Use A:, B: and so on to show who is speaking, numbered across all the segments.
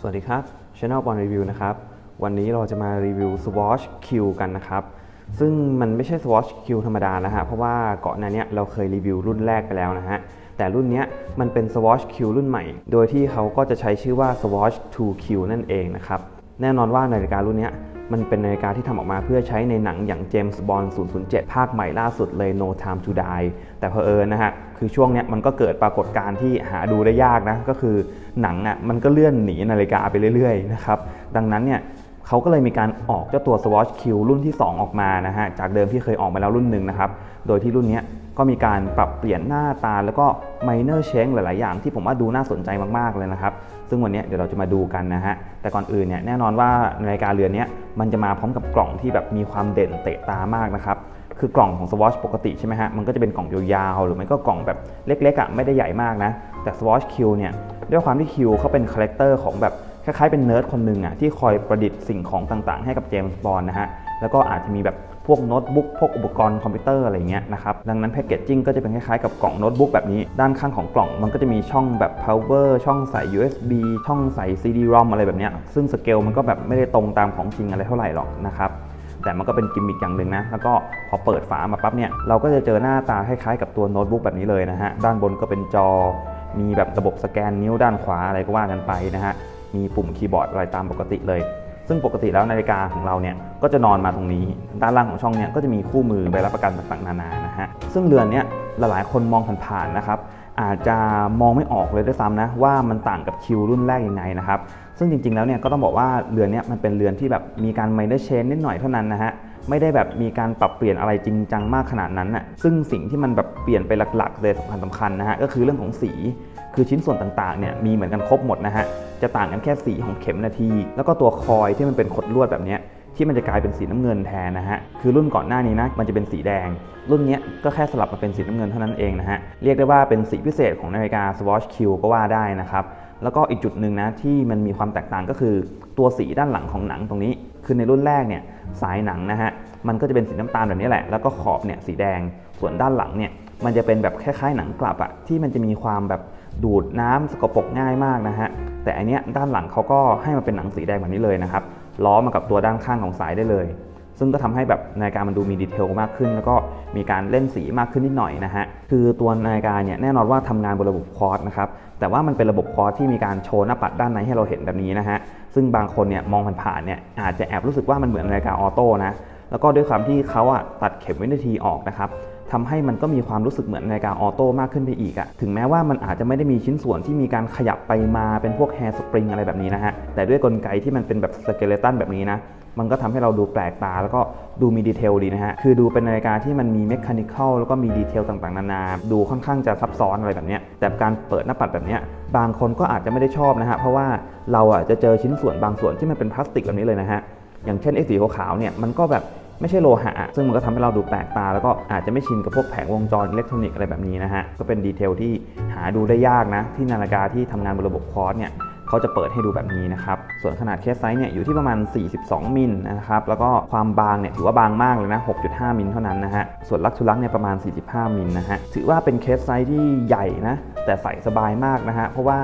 A: สวัสดีครับ Channel Bond Review นะครับ วันนี้เราจะมารีวิว Swatch Q กันนะครับ ซึ่งมันไม่ใช่ Swatch Q ธรรมดานะฮะ เพราะว่าก่อนหน้าเนี้ยเราเคยรีวิวรุ่นแรกไปแล้วนะฮะ แต่รุ่นนี้มันเป็น Swatch Q รุ่นใหม่ โดยที่เขาก็จะใช้ชื่อว่า Swatch 2Q นั่นเองนะครับ แน่นอนว่านาฬิการุ่นนี้ มันเป็นนาฬิกาที่ทำออกมาเพื่อใช้ในหนังอย่างเจมส์บอล007 ภาคใหม่ล่าสุดเลย No Time to Die แต่เพอเอิญนะฮะ คือช่วงเนี้ยมันก็เกิดปรากฏการณ์ที่หาดูได้ยากนะ ก็คือหนังอะมันก็เลื่อนหนีนาฬิกาไปเรื่อยๆนะครับ ดังนั้นเนี่ย เขาก็เลยมีการออกเจ้าตัว Swatch Q รุ่นที่ 2 ออกมานะฮะ จากเดิมที่เคยออกมาแล้วรุ่นหนึ่งนะครับ โดยที่รุ่นนี้ก็มีการปรับเปลี่ยนหน้าตาแล้วก็ minor change หลาย ๆ อย่างที่ผมว่าดูน่าสนใจมาก ๆ เลยนะครับ ซึ่งวันนี้เดี๋ยวเราจะมาดูกันนะฮะ แต่ก่อนอื่นเนี่ยแน่นอนว่านาฬิกาเรือนนี้มันจะมาพร้อมกับกล่องที่แบบมีความเด่นเตะตามากนะครับคือกล่องของ Swatch ปกติใช่ไหมฮะ มันก็จะเป็นกล่องยาวๆ หรือไม่ก็กล่องแบบเล็กๆอะ ไม่ได้ใหญ่มากนะ แต่ Swatch Q เนี่ย ด้วยความที่ Q เขาเป็นคาแรคเตอร์ของแบบ คล้ายๆเป็นเนิร์ดคนหนึ่งอะที่คอยประดิษฐ์สิ่งของต่างๆ ให้กับเจมส์บอลนะฮะแล้วก็อาจจะมีแบบพวกโน้ตบุ๊กพวกอุปกรณ์คอมพิวเตอร์อะไรเงี้ยนะครับดังนั้นแพคเกจจิ้งก็จะเป็นคล้ายๆกับกล่องโน้ตบุ๊กแบบนี้ ด้านข้างของกล่องมันก็จะมีช่องแบบ power ช่องใส่ USB ช่องใส่ CD-ROM อะไรแบบเนี้ยซึ่งสเกลมันก็แบบไม่ได้ตรงตามของจริงอะไรเท่าไหร่หรอกนะครับแต่มันก็เป็นกิมมิคอย่างหนึ่งนะ แล้วก็พอเปิดฝามาปั๊บเนี่ย เราก็จะเจอหน้าตาคล้ายๆกับตัวโน้ตบุ๊กแบบนี้เลยนะฮะ ด้านบนก็เป็นจอ มีแบบระบบสแกนนิ้วด้านขวาอะไรก็ว่ากันไปนะฮะ มีปุ่มคีย์บอร์ดอะไรตามปกติเลย ซึ่งปกติแล้วนาฬิกาของเราเนี่ยก็จะนอนมาตรงนี้ ด้านล่างของช่องเนี่ยก็จะมีคู่มือใบรับประกันต่างๆนานานะฮะซึ่งเรือนเนี้ยหลายๆคนมองผ่านๆนะครับอาจจะมองไม่ออกเลยด้วยซ้ำนะว่ามันต่างกับคิวรุ่นแรกยังไงนะครับซึ่งจริงๆแล้วเนี่ยก็ต้องบอกว่าเรือนเนี้ยมันเป็นเรือนที่แบบมีการไมเนอร์เชนนิดหน่อยเท่านั้นนะฮะ ไม่ได้แบบมีการปรับเปลี่ยนอะไรจริงจังมากขนาดนั้นน่ะซึ่งสิ่งที่มันแบบเปลี่ยนไปหลักๆเลยสำคัญสำคัญนะฮะก็คือเรื่องของสีคือชิ้นส่วนต่างๆเนี่ยมีเหมือนกันครบหมดนะฮะจะต่างกันแค่สีของเข็มนาที แล้วก็ตัวคอยที่มันเป็นขดลวดแบบนี้ที่มันจะกลายเป็นสีน้ำเงินแทนนะฮะ คือรุ่นก่อนหน้านี้นะ มันจะเป็นสีแดง รุ่นเนี้ยก็แค่สลับมาเป็นสีน้ำเงินเท่านั้นเองนะฮะ เรียกได้ว่าเป็นสีพิเศษของนาฬิกา Swatch Q ก็ว่าได้นะครับ แล้วก็อีกจุดหนึ่งนะที่มันมีความแตกต่างก็คือ ตัวสีด้านหลังของหนังตรงนี้ คือในรุ่นแรกเนี่ยสายหนังนะฮะมันก็จะเป็นสีน้ำตาลแบบนี้แหละ แล้วก็ขอบเนี่ยสีแดงส่วนด้านหลังเนี่ยมันจะเป็นแบบคล้ายๆหนังกลับอะที่มันจะมีความแบบดูดน้ำสกปรกง่ายมากนะฮะแต่อันเนี้ยด้านหลังเขาก็ให้มาเป็นหนังสีแดงแบบนี้เลยนะครับล้อมากับตัวด้านข้างของสายได้เลย ซึ่งก็ทำให้แบบนาฬิกามันดูมีดีเทลมากขึ้น แล้วก็มีการเล่นสีมากขึ้นนิดหน่อยนะฮะคือตัวนาฬิกาเนี่ยแน่นอนว่าทำงานบนระบบคอร์ตนะครับแต่ว่ามันเป็นระบบคอร์ตที่มีการโชว์หน้าปัดด้านในให้เราเห็นแบบนี้นะฮะ ซึ่งบางคนเนี่ยมองผ่านๆเนี่ยอาจจะแอบรู้สึกว่ามันเหมือนนาฬิกาออโต้นะแล้วก็ด้วยความที่เขาอะตัดเข็มวินาทีออกนะครับ ทำให้มันก็มีความรู้สึกเหมือนนาฬิกาออโต้มากขึ้นไปอีกอะถึงแม้ว่ามันอาจจะไม่ได้มีชิ้นส่วนที่มีการขยับไปมาเป็นพวกแฮร์สปริงอะไรแบบนี้นะฮะ แต่ด้วยกลไกที่มันเป็นแบบสเกเลตันแบบนี้นะ มันก็ทำให้เราดูแปลกตาแล้วก็ดูมีดีเทลดีนะฮะ คือดูเป็นนาฬิกาที่มันมีเมคานิคอลแล้วก็มีดีเทลต่างๆ นานา ดูค่อนข้างจะซับซ้อนอะไรแบบนี้ แต่การเปิดหน้าปัดแบบนี้บางคนก็อาจจะไม่ได้ชอบนะฮะ เพราะว่าเราอะจะเจอชิ้นส่วนบางส่วนที่มันเป็นพลาสติกแบบนี้เลยนะฮะ อย่างเช่นไอ้สีขาวๆเนี่ยมันก็แบบ ไม่ใช่โลหะ ซึ่งมันก็ทำให้เราดูแปลกตา แล้วก็อาจจะไม่ชินกับพวกแผงวงจรอิเล็กทรอนิกส์อะไรแบบนี้นะฮะ ก็เป็นดีเทลที่หาดูได้ยากนะ ที่นาฬิกาที่ทำงานบนระบบคอร์สเนี่ย เขาจะเปิดให้ดูแบบนี้นะครับ ส่วนขนาดเคสไซส์เนี่ยอยู่ที่ประมาณ 42 มิลนะครับ แล้วก็ความบางเนี่ยถือว่าบางมากเลยนะ 6.5 มิลเท่านั้นนะฮะ ส่วนลักทุลักเนี่ยประมาณ 45 มิลนะฮะ ถือว่าเป็นเคสไซส์ที่ใหญ่นะ แต่ใส่สบายมากนะฮะ เพราะว่า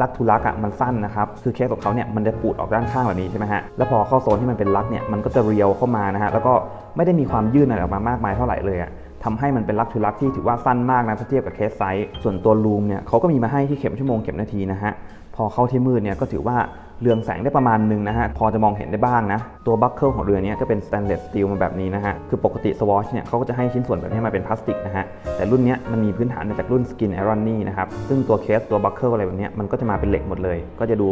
A: ลักทุลักอะมันสั้นนะครับ คือเคสของเขาเนี่ยมันจะปูดออกด้านข้างแบบนี้ใช่ไหมฮะ แล้วพอเข้าโซนที่มันเป็นลักเนี่ยมันก็จะเรียวเข้ามานะฮะ แล้วก็ไม่ได้มีความยื่นอะไรออกมามากมายเท่าไหร่เลยอะ ทำให้มันเป็นลักทุลักที่ถือว่าสั้นมากนะถ้าเทียบกับเคสไซส์ส่วนตัวลูมเนี่ยเขาก็มีมาให้ที่เข็มชั่วโมงเข็มนาทีนะฮะพอเข้าที่มืดเนี่ยก็ถือว่าเรืองแสงได้ประมาณหนึงนะฮะ พอจะมองเห็นได้บ้างนะ ตัวบัคเกิลของเรือเนี้ก็เป็นสแตนเลสสตีลมาแบบนี้นะฮะ คือปกติสวอชเนี่ยเขาก็จะให้ชิ้นส่วนแบบนี้มาเป็นพลาสติกนะฮะ แต่รุ่นเนี้ยมันมีพื้นฐานมาจากรุ่นสกินไอรอนนี่นะครับ ซึ่งตัวเคสตัวบัคเกิลอะไรแบบเนี้ยมันก็จะมาเป็นเหล็กหมดเลย ก็จะดู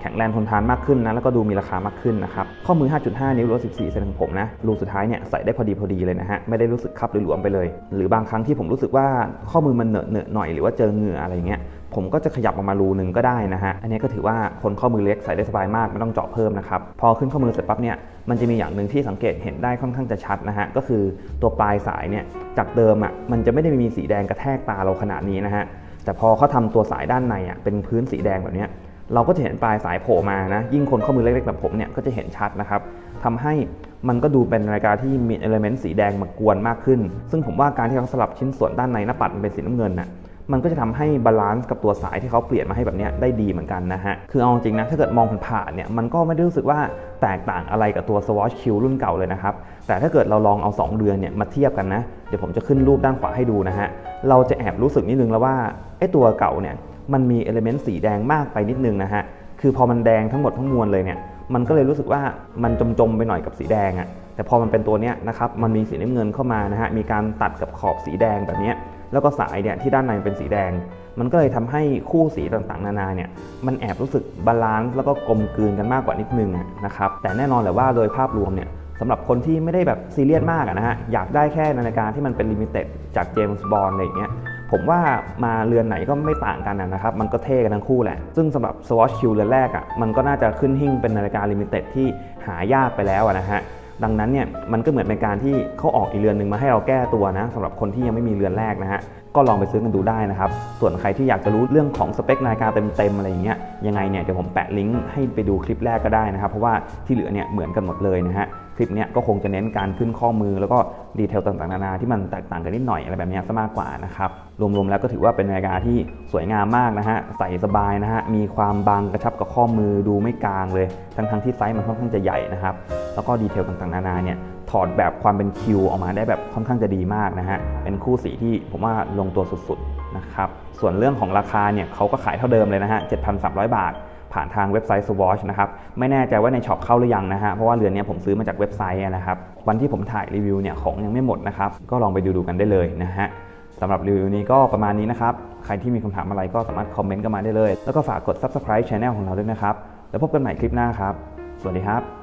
A: แข็งแรงทนทานมากขึ้นนะแล้วก็ดูมีราคามากขึ้นนะครับข้อมือ 5.5 นิ้วหรือว่า14เซนของผมนะรูสุดท้ายเนี่ยใส่ได้พอดีพอดีเลยนะฮะไม่ได้รู้สึกคับหรือหลวมไปเลย หรือบางครั้งที่ผมรู้สึกว่าข้อมือมันเหนอะเหนอะหน่อยหรือว่าเจอเหงื่ออะไรเงี้ยผมก็จะขยับออกมารูหนึ่งก็ได้นะฮะ อันนี้ก็ถือว่าคนข้อมือเล็กใส่ได้สบายมากไม่ต้องเจาะเพิ่มนะครับ พอขึ้นข้อมือเสร็จปั๊บเนี่ย มันจะมีอย่างหนึ่งที่สังเกตเห็นได้ค่อนข้างจะชัดนะฮะ ก็คือตัวปลายสายเนี่ย จากเดิมอะ มันจะไม่ได้มีสีแดงกระแทกตาเราขนาดนี้นะฮะ แต่พอเขาทำตัวสายด้านในอะ เป็นพื้นสีแดงแบบเนี้ย เราก็จะเห็นปลายสายโผล่มานะ ยิ่งคนข้อมือเล็กๆแบบผมเนี่ยก็จะเห็นชัดนะครับทำให้มันก็ดูเป็นนาฬิกาที่มีเอลเมนต์สีแดงมากวนมากขึ้น ซึ่งผมว่าการที่เขาสลับชิ้นส่วนด้านในหน้าปัดมันเป็นสีน้ำเงินน่ะมันก็จะทำให้บาลานซ์กับตัวสายที่เขาเปลี่ยนมาให้แบบนี้ได้ดีเหมือนกันนะฮะ คือเอาจริงนะ ถ้าเกิดมองผ่านๆเนี่ย มันก็ไม่ได้รู้สึกว่าแตกต่างอะไรกับตัว Swatch Q รุ่นเก่าเลยนะครับ แต่ถ้าเกิดเราลองเอา 2 เรือนเนี่ยมาเทียบกันนะ เดี๋ยวผมจะขึ้นรูปด้านขวาให้ดูนะฮะ เราจะแอบรู้สึกนิดนึงแล้วว่าไอ้ตัวเก่าเนี่ย มันมีเอลิเมนต์สีแดงมากไปนิดนึงนะฮะ คือพอมันแดงทั้งหมดทั้งมวลเลยเนี่ย มันก็เลยรู้สึกว่ามันจมๆไปหน่อยกับสีแดงอะแต่พอมันเป็นตัวเนี้ยนะครับ มันมีสีน้ำเงินเข้ามานะฮะ มีการตัดกับขอบสีแดงแบบเนี้ยแล้วก็สายเนี่ยที่ด้านในเป็นสีแดง มันก็เลยทำให้คู่สีต่างๆ นานาเนี่ย มันแอบรู้สึกบาลานซ์แล้วก็กลมกลืนกันมากกว่านิดนึงนะครับ แต่แน่นอนแหละว่าโดยภาพรวมเนี่ยสำหรับคนที่ไม่ได้แบบซีเรียสมากะนะฮะ อยากได้แค่นาฬิกาที่มันเป็นลิมิเต็ดจากเจมส์บอลอะไรอย่างเงี้ย ผมว่ามาเรือนไหนก็ไม่ต่างกันนะครับ มันก็เท่กันทั้งคู่แหละ ซึ่งสำหรับ Swatch Q เรือนแรกอะ มันก็น่าจะขึ้นหิ่งเป็นนาฬิกาลิมิเต็ดที่หายากไปแล้วนะฮะ ดังนั้นเนี่ย มันก็เหมือนเป็นการที่เขาออกอีกเรือนหนึ่งมาให้เราแก้ตัวนะสำหรับคนที่ยังไม่มีเรือนแรกนะฮะ ก็ลองไปซื้อกันดูได้นะครับ ส่วนใครที่อยากจะรู้เรื่องของสเปคนาฬิกาเต็มๆอะไรอย่างเงี้ย ยังไงเนี่ยเดี๋ยวผมแปะลิงก์ให้ไปดูคลิปแรกก็ได้นะครับ เพราะว่าที่เหลือเนี่ยเหมือนกันหมดเลยนะฮะ ลิปเนี้ยก็คงจะเน้นการขึ้นข้อมือ แล้วก็ดีเทลต่างๆนานาที่มันแตกต่างกันนิดหน่อยอะไรแบบนี้ซะมากกว่านะครับรวมๆแล้วก็ถือว่าเป็นนาฬิกาที่สวยงามมากนะฮะใส่สบายนะฮะมีความบางกระชับกับข้อมือดูไม่กลางเลย ทั้งๆที่ไซส์มันค่อนข้างจะใหญ่นะครับแล้วก็ดีเทลต่างๆนานาเนี่ยถอดแบบความเป็นคิวออกมาได้แบบค่อนข้างจะดีมากนะฮะเป็นคู่สีที่ผมว่าลงตัวสุดๆนะครับส่วนเรื่องของราคาเนี่ยเขาก็ขายเท่าเดิมเลยนะฮะ7,300 บาท ผ่านทางเว็บไซต์ Swatch นะครับไม่แน่ใจว่าในช็อปเข้าหรือยังนะฮะเพราะว่าเรือนนี้ผมซื้อมาจากเว็บไซต์นะครับวันที่ผมถ่ายรีวิวเนี่ยของยังไม่หมดนะครับก็ลองไปดูดูกันได้เลยนะฮะสำหรับรีวิวนี้ก็ประมาณนี้นะครับ ใครที่มีคำถามอะไรก็สามารถคอมเมนต์กันมาได้เลย แล้วก็ฝากกด subscribe channel ของเราด้วยนะครับ แล้วพบกันใหม่คลิปหน้าครับ สวัสดีครับ